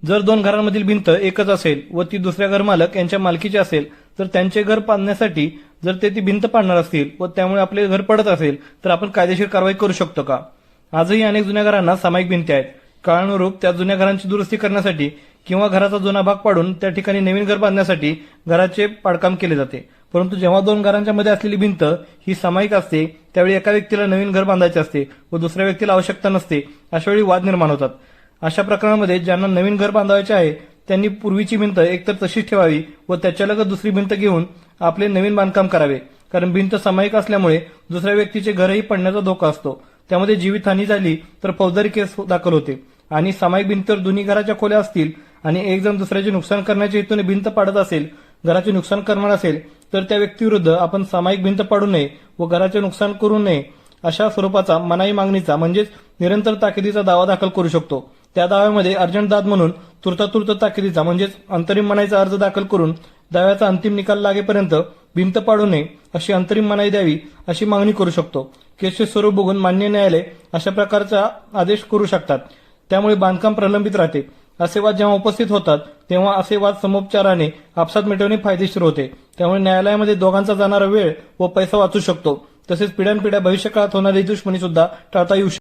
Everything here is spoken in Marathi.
जर दोन घरांमधील भिंत एकच असेल व ती दुसऱ्या घरमालक यांच्या मालकीची असेल तर त्यांचे घर बांधण्यासाठी जर ते ती भिंत पाडणार असतील व त्यामुळे आपले घर पडत असेल तर आपण कायदेशीर कारवाई करू शकतो का? आजही अनेक जुन्या घरांना सामायिक भिंती आहेत. काळानुरूप त्या जुन्या घरांची दुरुस्ती करण्यासाठी किंवा घराचा जुना भाग पाडून त्या ठिकाणी नवीन घर बांधण्यासाठी घराचे पाडकाम केले जाते. परंतु जेव्हा दोन घरांच्या मध्ये असलेली भिंत ही सामायिक असते त्यावेळी एका व्यक्तीला नवीन घर बांधायचे असते व दुसऱ्या व्यक्तीला आवश्यकता नसते अशा वेळी वाद निर्माण होतात. अशा प्रकरणामध्ये ज्यांना नवीन घर बांधायचे आहे त्यांनी पूर्वीची भिंत एकतर तशीच ठेवावी व त्याच्यालगत दुसरी भिंत घेऊन आपले नवीन बांधकाम करावे. कारण भिंत सामायिक असल्यामुळे दुसऱ्या व्यक्तीचे घरही पडण्याचा धोका असतो. त्यामध्ये जीवितहानी झाली तर फौजदारी केस दाखल होते. आणि सामायिक भिंत दोन्ही घराच्या खोल्या असतील आणि एक जण दुसऱ्याचे नुकसान करण्याच्या हेतूने भिंत पाडत असेल घराचे नुकसान करणार असेल तर त्या व्यक्तीविरुद्ध आपण सामायिक भिंत पाडू नये व घराचे नुकसान करू नये अशा स्वरूपाचा मनाई मागणीचा म्हणजेच निरंतर ताकिदीचा दावा दाखल करू शकतो. त्या दाव्यामध्ये अर्जंट दाद म्हणून तुर्तातुर्त ताकिदीचा म्हणजेच अंतरिम मनाईचा अर्ज दाखल करून दाव्याचा अंतिम निकाल लागेपर्यंत भिंत पाडू नये अशी अंतरिम मनाई द्यावी अशी मागणी करू शकतो. केसचे स्वरूप बघून मान्य न्यायालय अशा प्रकारचा आदेश करू शकतात. त्यामुळे बांधकाम प्रलंबित राहते. असे वाद जेव्हा उपस्थित होतात तेव्हा असे वाद समोपचाराने आपसात मिटवणे फायदेशीर होते. त्यामुळे न्यायालयामध्ये दोघांचा जाणारा वेळ व पैसा वाचू शकतो. तसेच पिढ्यानपिढ्या भविष्यकाळात होणारी दुश्मनी सुद्धा टाळता येऊ शकते.